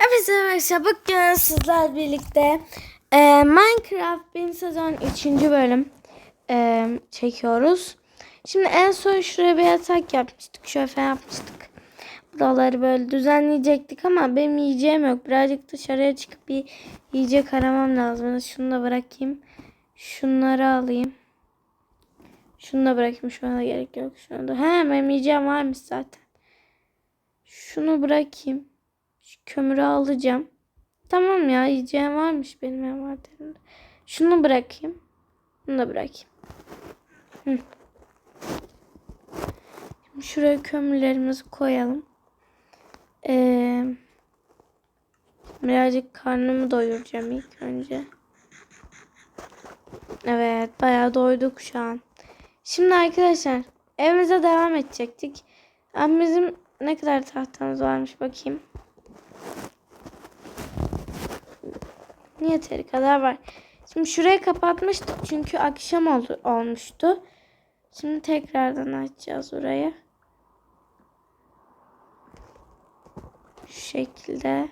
Evet arkadaşlar bugün sizler birlikte e, Minecraft 1000 sezon 3. bölüm e, çekiyoruz. Şimdi en son şuraya bir yatak yapmıştık. Şöyle yapmıştık. Buraları böyle düzenleyecektik ama benim yiyeceğim yok. Birazcık dışarıya çıkıp bir yiyecek aramam lazım. Şunu da bırakayım. Şunları alayım. Şunu da bırakayım. Şuna da gerek yok. Şunu da. He benim yiyeceğim varmış zaten. Şunu bırakayım. Şu kömürü alacağım. Tamam ya yiyeceğim varmış benim envanterimde. Şunu bırakayım. Bunu da bırakayım. Hı. Şimdi şuraya kömürlerimizi koyalım. Ee, birazcık karnımı doyuracağım ilk önce. Evet bayağı doyduk şu an. Şimdi arkadaşlar evimize devam edecektik. Ama bizim ne kadar tahtamız varmış bakayım. Yeteri kadar var. Şimdi şurayı kapatmıştık çünkü akşam oldu, olmuştu. Şimdi tekrardan açacağız orayı. Şu şekilde.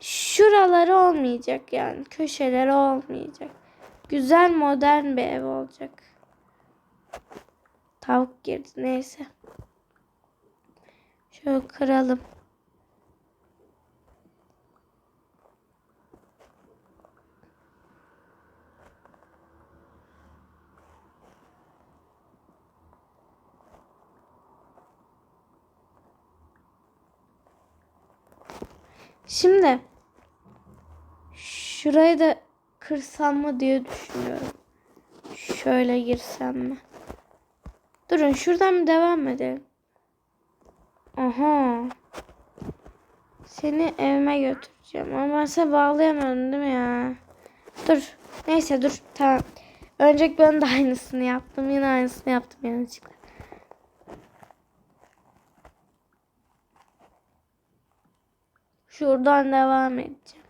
Şuraları olmayacak yani. Köşeleri olmayacak. Güzel modern bir ev olacak. Tavuk girdi neyse. Şöyle kıralım. Şimdi şurayı da kırsam mı diye düşünüyorum. Şöyle girsem mi? Durun şuradan mı devam edelim? Aha. Seni evime götüreceğim. Ama ben seni bağlayamadım değil mi ya? Dur. Neyse dur. Tamam. Önceki ben de aynısını yaptım. Yine aynısını yaptım yanlışlıkla. Şuradan devam edeceğim.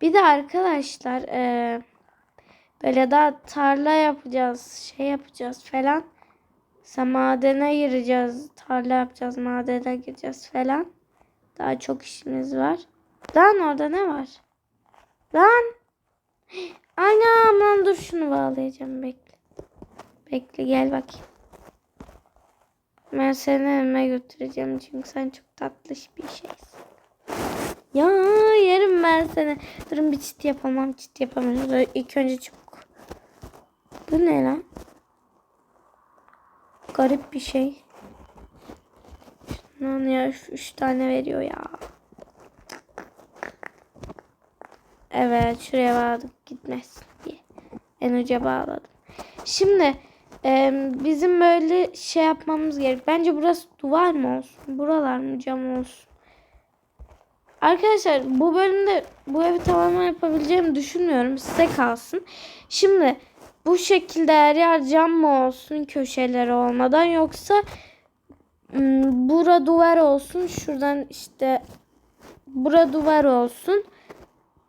Bir de arkadaşlar eee, böyle daha tarla yapacağız, şey yapacağız falan. Mesela madene gireceğiz, tarla yapacağız, madene gireceğiz falan. Daha çok işimiz var. Lan orada ne var? Lan! Anam lan dur şunu bağlayacağım bekle. Bekle gel bakayım. Ben seni evime götüreceğim çünkü sen çok tatlış bir şeysin. Ya yerim ben seni. Durun bir çit yapamam. Çit yapamam. Dur, İlk önce çubuk. Bu ne lan? Garip bir şey. Şundan ya üç, üç tane veriyor ya. Evet şuraya bağladık gitmesin diye. En uca bağladım. Şimdi e, bizim böyle şey yapmamız gerek. Bence burası duvar mı olsun? Buralar mı cam olsun? Arkadaşlar bu bölümde bu evi tamamen yapabileceğimi düşünmüyorum. Size kalsın. Şimdi bu şekilde her yer cam mı olsun köşeleri olmadan yoksa bura duvar olsun. Şuradan işte bura duvar olsun.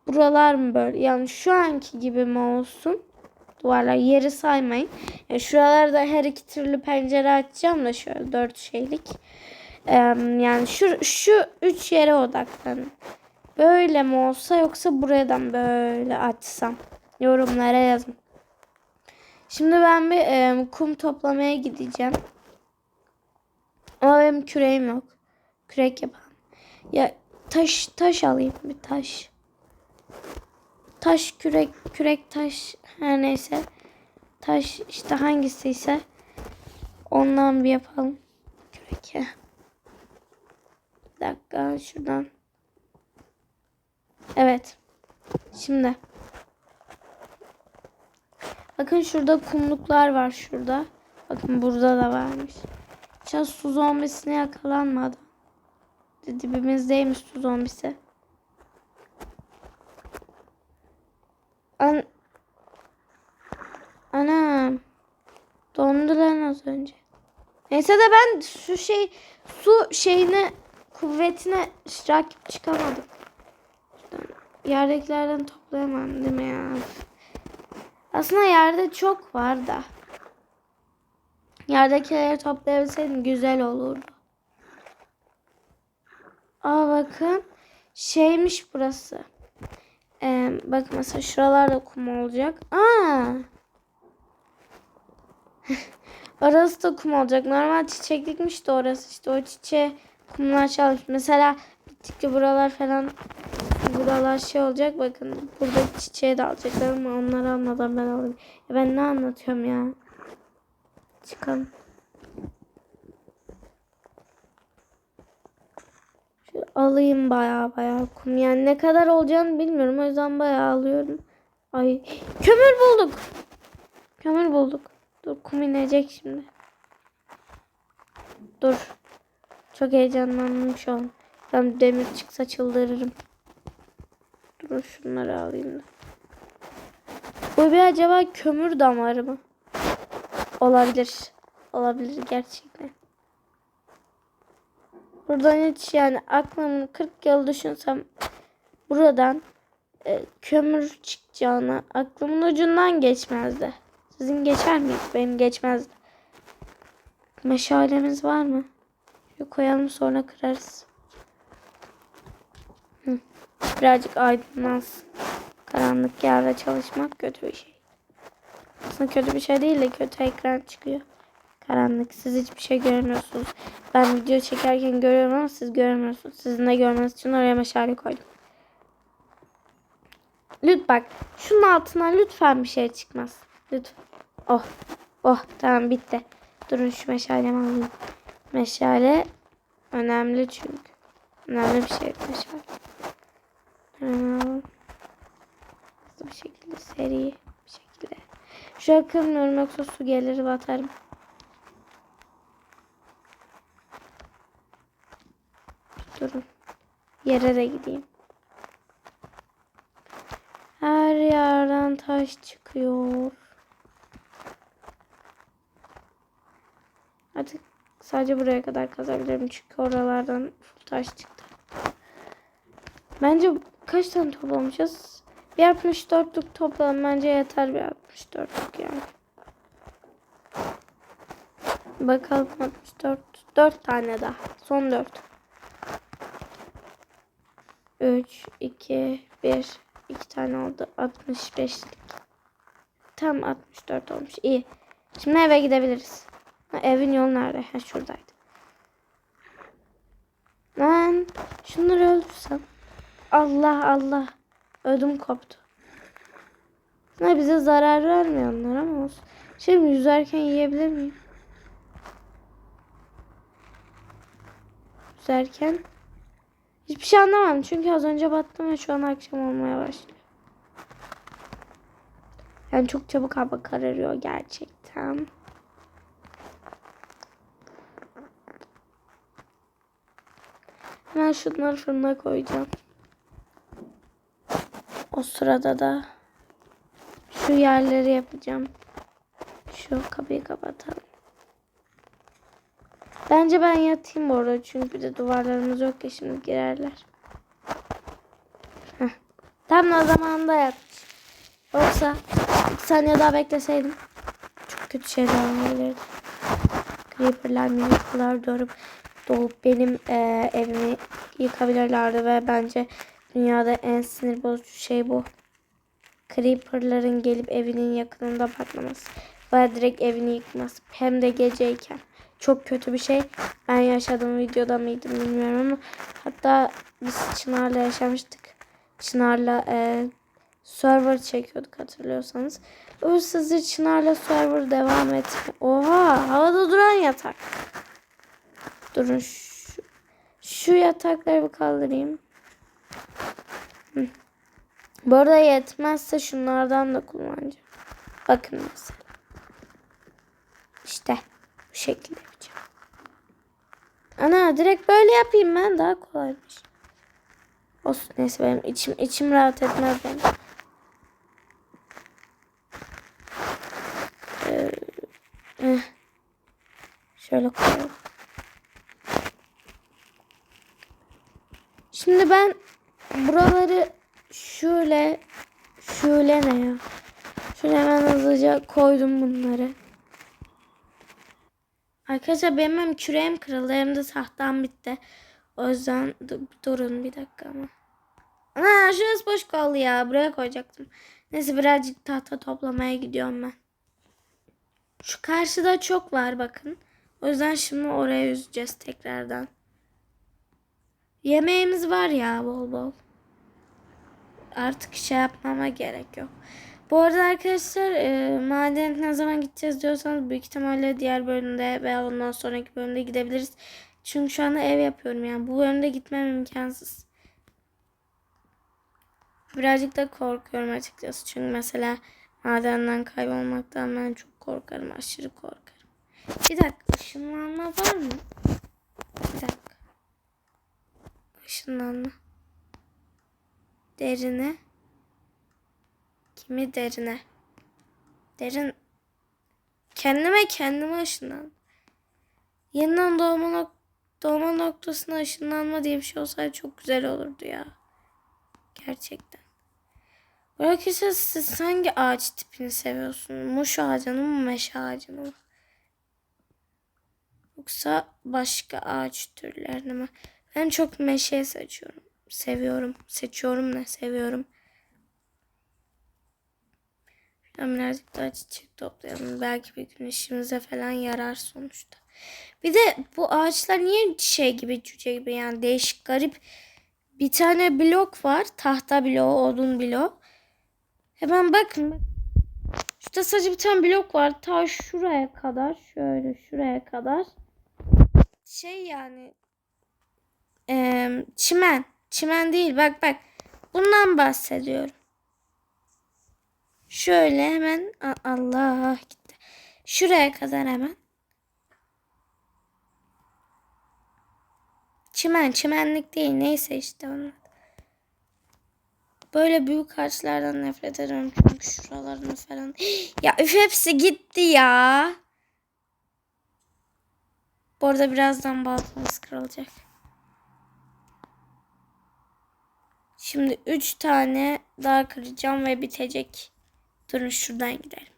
Buralar mı böyle? Yani şu anki gibi mi olsun? Duvarlar yeri saymayın. Yani şuralarda her iki türlü pencere açacağım da şöyle dört şeylik. Yani şu, şu üç yere odaklanın. Böyle mi olsa yoksa buradan böyle açsam. Yorumlara yazın. Şimdi ben bir e, kum toplamaya gideceğim. Ama benim küreğim yok. Kürek yapalım. Ya taş taş alayım bir taş. Taş kürek kürek taş her neyse. Taş işte hangisiyse ondan bir yapalım. Kürek. Bir dakika şuradan. Evet. Şimdi. Bakın şurada kumluklar var şurada. Bakın burada da varmış. Şu su zombisine yakalanmadı. Dibimizdeymiş su zombisi. An Anam. Dondu lan az önce. Neyse de ben şu şey su şeyine kuvvetine rakip çıkamadım. Şuradan yerdekilerden toplayamam değil mi ya? Aslında yerde çok var da. Yerdekileri toplayabilseydim güzel olurdu. Aa bakın. şeymiş burası. Ee, bak mesela şuralarda kum olacak. Aa. orası da kum olacak. Normal çiçeklikmiş de orası işte o çiçeğe kumlar çalmış. Mesela gittikçe buralar falan buralar şey olacak. Bakın burada çiçeği de alacaklar ama onları almadan ben alayım. Ya ben ne anlatıyorum ya. Çıkalım. Şöyle alayım baya baya kum. Yani ne kadar olacağını bilmiyorum. O yüzden baya alıyorum. Ay kömür bulduk. Kömür bulduk. Dur kum inecek şimdi. Dur. Çok heyecanlandım şu an. Ben demir çıksa çıldırırım. Dur şunları alayım da. Bu bir acaba kömür damarı mı? Olabilir. Olabilir gerçekten. Buradan hiç yani aklımın 40 yıl düşünsem buradan e, kömür çıkacağını aklımın ucundan geçmezdi. Sizin geçer miydi? Benim geçmezdi. Meşalemiz var mı? Şöyle koyalım sonra kırarız. Birazcık aydınlansın. Karanlık yerde çalışmak kötü bir şey. Aslında kötü bir şey değil de kötü ekran çıkıyor. Karanlık. Siz hiçbir şey görmüyorsunuz. Ben video çekerken görüyorum ama siz görmüyorsunuz. Sizin de görmeniz için oraya meşale koydum. Lütfen bak. Şunun altından lütfen bir şey çıkmaz. Lütfen. Oh. Oh tamam bitti. Durun şu meşalemi alayım. Meşale önemli çünkü. Önemli bir şey meşale. Hızlı bir şekilde seri bir şekilde. Şuraya kırmıyorum yoksa su gelir batarım. Durun. Yere de gideyim. Her yerden taş çıkıyor. Artık sadece buraya kadar kazabilirim çünkü oralardan full taş çıktı. Bence kaç tane toplamışız? Bir 64'lük toplam bence yeter bir 64'lük yani. Bakalım 64. 4 tane daha. Son 4. 3, 2, 1. 2 tane oldu. 65'lik. Tam 64 olmuş. İyi. Şimdi eve gidebiliriz. Ha, evin yolu nerede? Ha şuradaydı. Lan şunları öldürsem. Allah Allah. Ödüm koptu. Ne bize zarar vermiyor onlar ama olsun. Şimdi yüzerken yiyebilir miyim? Yüzerken hiçbir şey anlamadım. Çünkü az önce battım ve şu an akşam olmaya başlıyor. Yani çok çabuk hava kararıyor gerçekten. Hemen şunları fırına koyacağım. O sırada da şu yerleri yapacağım. Şu kapıyı kapatalım. Bence ben yatayım orada çünkü de duvarlarımız yok ya şimdi girerler. Heh. Tam da zamanında yatmış. Yoksa bir saniye daha bekleseydim çok kötü şeyler olabilirdi. Creeper'lar, minikler doğurup doğup benim e, evimi yıkabilirlerdi ve bence dünyada en sinir bozucu şey bu. Creeper'ların gelip evinin yakınında patlaması ve direkt evini yıkması hem de geceyken. Çok kötü bir şey. Ben yaşadığım videoda mıydım bilmiyorum ama hatta biz Çınar'la yaşamıştık. Çınar'la e, server çekiyorduk hatırlıyorsanız. Hırsızı Çınar'la server devam etme. Oha havada duran yatak. Durun şu, şu yatakları bir kaldırayım. Hı. Bu arada yetmezse şunlardan da kullanacağım. Bakın mesela. İşte bu şekilde yapacağım. Ana direkt böyle yapayım ben daha kolaymış. Olsun neyse benim içim içim rahat etmez benim. Ee, eh. Şöyle koyalım. Şimdi ben buraları şöyle şöyle ne ya? Şöyle hemen hızlıca koydum bunları. Arkadaşlar benim hem küreğim kırıldı hem de tahtam bitti. O yüzden du- durun bir dakika ama. Ana şurası boş kaldı ya. Buraya koyacaktım. Neyse birazcık tahta toplamaya gidiyorum ben. Şu karşıda çok var bakın. O yüzden şimdi oraya yüzeceğiz tekrardan. Yemeğimiz var ya bol bol. Artık şey yapmama gerek yok. Bu arada arkadaşlar e, maden ne zaman gideceğiz diyorsanız büyük ihtimalle diğer bölümde veya ondan sonraki bölümde gidebiliriz. Çünkü şu anda ev yapıyorum yani. Bu bölümde gitmem imkansız. Birazcık da korkuyorum açıkçası. Çünkü mesela madenden kaybolmaktan ben çok korkarım. Aşırı korkarım. Bir dakika ışınlanma var mı? Bir dakika. Işınlanma. Derine. Kimi derine? Derin. Kendime kendime ışınlan. Yeniden doğma, nok doğma noktasına ışınlanma diye bir şey olsaydı çok güzel olurdu ya. Gerçekten. Arkadaşlar siz hangi ağaç tipini seviyorsunuz? Muş ağacını mı meşe ağacını mı? Yoksa başka ağaç türlerini mi? Ben çok meşe seçiyorum. Seviyorum. Seçiyorum ne? Seviyorum. Şuradan birazcık daha çiçek toplayalım. Belki bir gün işimize falan yarar sonuçta. Bir de bu ağaçlar niye şey gibi cüce gibi yani değişik garip bir tane blok var. Tahta bloğu, odun bloğu. Hemen bakın. bak. Şurada sadece bir tane blok var. Ta şuraya kadar. Şöyle şuraya kadar. Şey yani. Eee, çimen. Çimen değil. Bak bak. Bundan bahsediyorum. Şöyle hemen. Allah gitti. Şuraya kadar hemen. Çimen. Çimenlik değil. Neyse işte onlar. Böyle büyük ağaçlardan nefret ederim çünkü şuralarını falan. Ya üf hepsi gitti ya. Bu arada birazdan baltamız kırılacak. Şimdi üç tane daha kıracağım ve bitecek. Durun şuradan gidelim.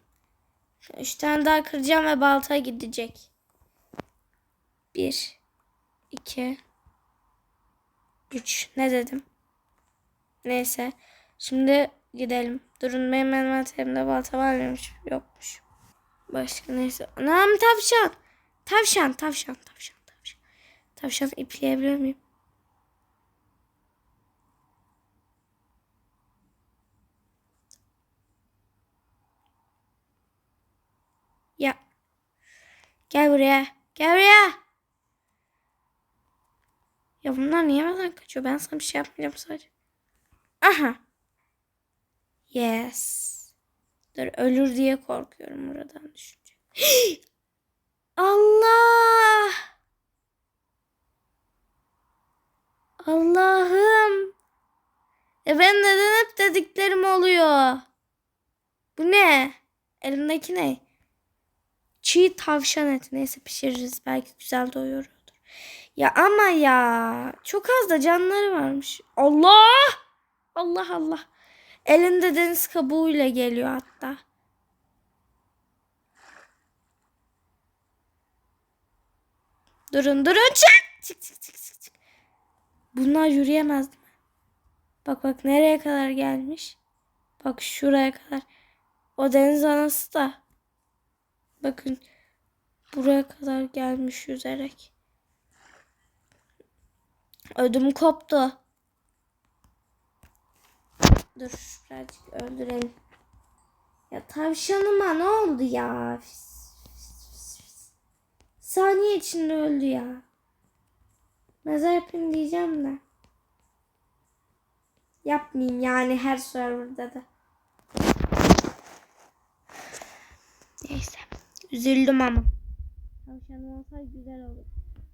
Üç tane daha kıracağım ve balta gidecek. Bir, iki, üç. Ne dedim? Neyse. Şimdi gidelim. Durun benim envanterimde balta var mıymış? Yokmuş. Başka neyse. Anam tavşan. Tavşan, tavşan, tavşan, tavşan. Tavşan ipleyebilir miyim? Ya. Gel buraya. Gel buraya. Ya bunlar niye benden kaçıyor? Ben sana bir şey yapmayacağım sadece. Aha. Yes. Dur ölür diye korkuyorum buradan düşünce. Allah. Allah'ım. E ben neden hep dediklerim oluyor? Bu ne? Elimdeki ne? Çiğ tavşan eti. Neyse pişiririz. Belki güzel doyuruyordur. Ya ama ya. Çok az da canları varmış. Allah. Allah Allah. Elinde deniz kabuğuyla geliyor hatta. Durun durun çık. Çık çık çık çık. çık. Bunlar yürüyemez mi? Bak bak nereye kadar gelmiş. Bak şuraya kadar. O deniz anası da. Bakın buraya kadar gelmiş yüzerek. Ödüm koptu. Dur birazcık öldürelim. Ya tavşanıma ne oldu ya? Saniye içinde öldü ya. Mezar yapayım diyeceğim de. Yapmayayım yani her serverda da. Neyse. Üzüldüm ama. Tavşanım olsaydı güzel olur.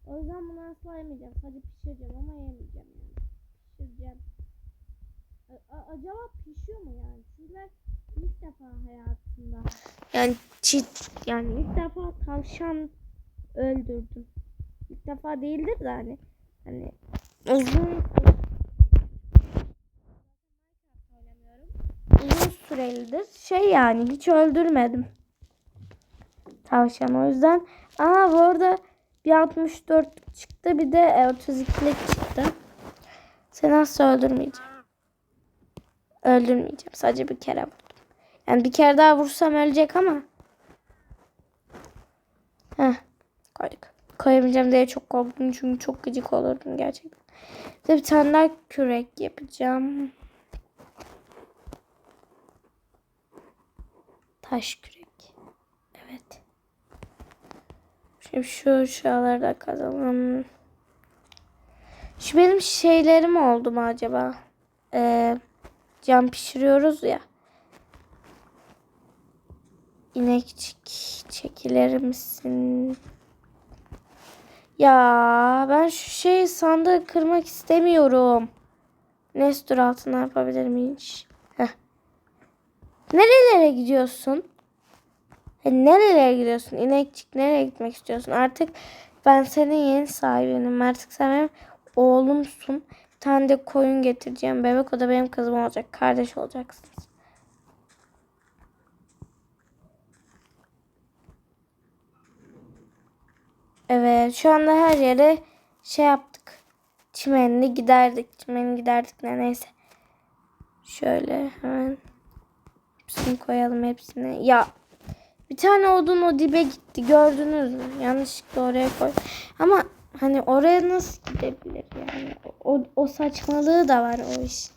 O yüzden bunu asla yemeyeceğim. Sadece pişireceğim ama yemeyeceğim yani. Pişireceğim. A- acaba pişiyor mu yani? Ben ilk defa hayatımda yani çit yani ilk defa tavşan öldürdüm. İlk defa değildir de hani hani uzun uzun sürelidir. Şey yani hiç öldürmedim tavşan o yüzden. Aa bu arada bir 64 çıktı bir de 32'lik çıktı. Seni asla öldürmeyeceğim. Öldürmeyeceğim. Sadece bir kere vurdum. Yani bir kere daha vursam ölecek ama. Heh. Koyduk. Koyamayacağım diye çok korktum. Çünkü çok gıcık olurdum gerçekten. Bir tane daha kürek yapacağım. Taş kürek. Evet. Şimdi şu şuraları da kazalım. Şu benim şeylerim oldu mu acaba? Ee, cam pişiriyoruz ya. İnekçik çekilir misin? Ya ben şu şey sandığı kırmak istemiyorum. Nestor altına yapabilir miyim hiç? Heh. Nerelere gidiyorsun? E, nerelere gidiyorsun? İnekçik nereye gitmek istiyorsun? Artık ben senin yeni sahibinim. Artık sen benim oğlumsun. Bir tane de koyun getireceğim. Bebek o da benim kızım olacak. Kardeş olacaksınız. Evet şu anda her yere şey yaptık. Çimenli giderdik. Çimenli giderdik ne neyse. Şöyle hemen hepsini koyalım hepsini. Ya bir tane odun o dibe gitti gördünüz mü? Yanlışlıkla oraya koy. Ama hani oraya nasıl gidebilir yani? O, o saçmalığı da var o iş.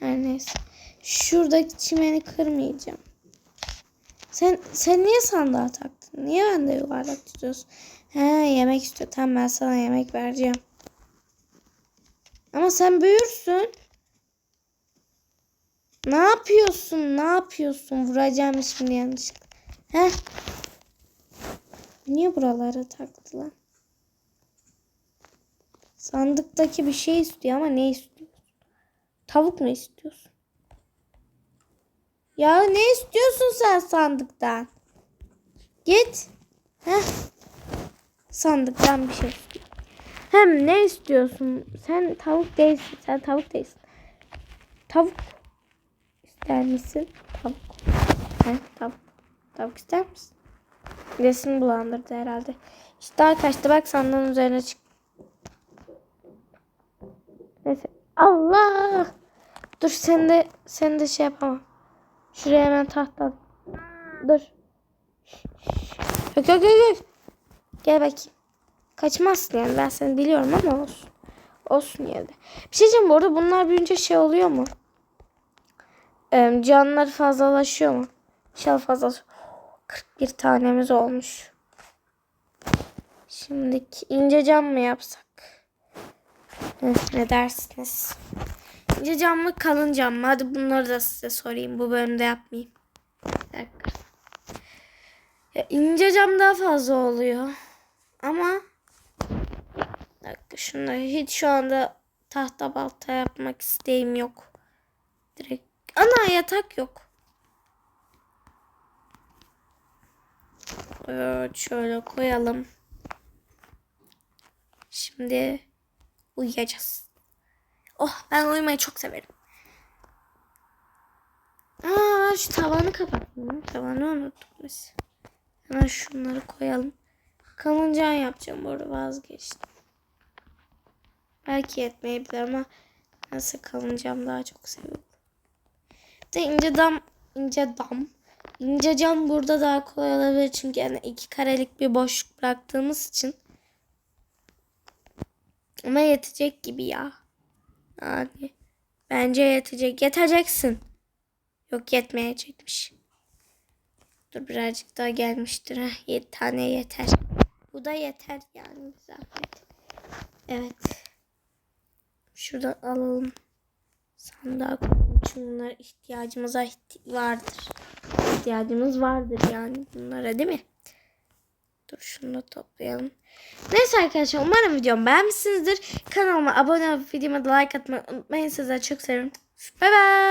Her neyse. Şuradaki çimeni kırmayacağım. Sen sen niye sandığa taktın? Niye bende yuvarlak tutuyorsun? He yemek istiyor. Tamam ben sana yemek vereceğim. Ama sen büyürsün. Ne yapıyorsun? Ne yapıyorsun? Vuracağım şimdi yanlışlıkla. He? Niye buralara taktı lan? Sandıktaki bir şey istiyor ama ne istiyor? Tavuk mu istiyorsun? Ya ne istiyorsun sen sandıktan? Git. Heh. Sandıktan bir şey istiyor. Hem ne istiyorsun? Sen tavuk değilsin. Sen tavuk değilsin. Tavuk ister misin? Tavuk. He, tavuk. Tavuk ister misin? Resim bulandırdı herhalde. İşte arkadaşlar bak sandığın üzerine çık. Neyse. Allah! Dur sen de sen de şey yapamam. Şuraya hemen tahta. Dur. Yok yok yok yok. Gel bakayım. Kaçmazsın yani ben seni biliyorum ama olsun. Olsun yerde. Bir şey diyeceğim bu arada bunlar büyüyünce şey oluyor mu? Ee, canlar fazlalaşıyor mu? İnşallah fazla. 41 tanemiz olmuş. Şimdi ince cam mı yapsak? Ne dersiniz? İnce cam mı kalın cam mı? Hadi bunları da size sorayım. Bu bölümde yapmayayım. Bir. Ya ince cam daha fazla oluyor. Ama bir dakika şunları hiç şu anda tahta balta yapmak isteğim yok. Direkt ana yatak yok. Evet şöyle koyalım. Şimdi uyuyacağız. Oh ben uyumayı çok severim. Aa şu tavanı kapattım. Tavanı unuttuk biz. Hemen şunları koyalım. Kalıncan yapacağım bu arada vazgeçtim. Belki yetmeyebilir ama nasıl kalınacağım daha çok seviyorum. De ince dam ince dam ince cam burada daha kolay olabilir çünkü yani iki karelik bir boşluk bıraktığımız için. Ama yetecek gibi ya. Yani bence yetecek. Yeteceksin. Yok yetmeyecekmiş. Dur birazcık daha gelmiştir. ha. 7 tane yeter. Bu da yeter yani zahmet. Evet. Şuradan alalım. Sandığa. Çünkü bunlara ihtiyacımıza ihti- vardır. İhtiyacımız vardır yani bunlara değil mi? Dur şunu da toplayalım. Neyse arkadaşlar umarım videomu beğenmişsinizdir. Kanalıma abone olup videoma da like atmayı unutmayın. Sizleri çok seviyorum. Bay bay.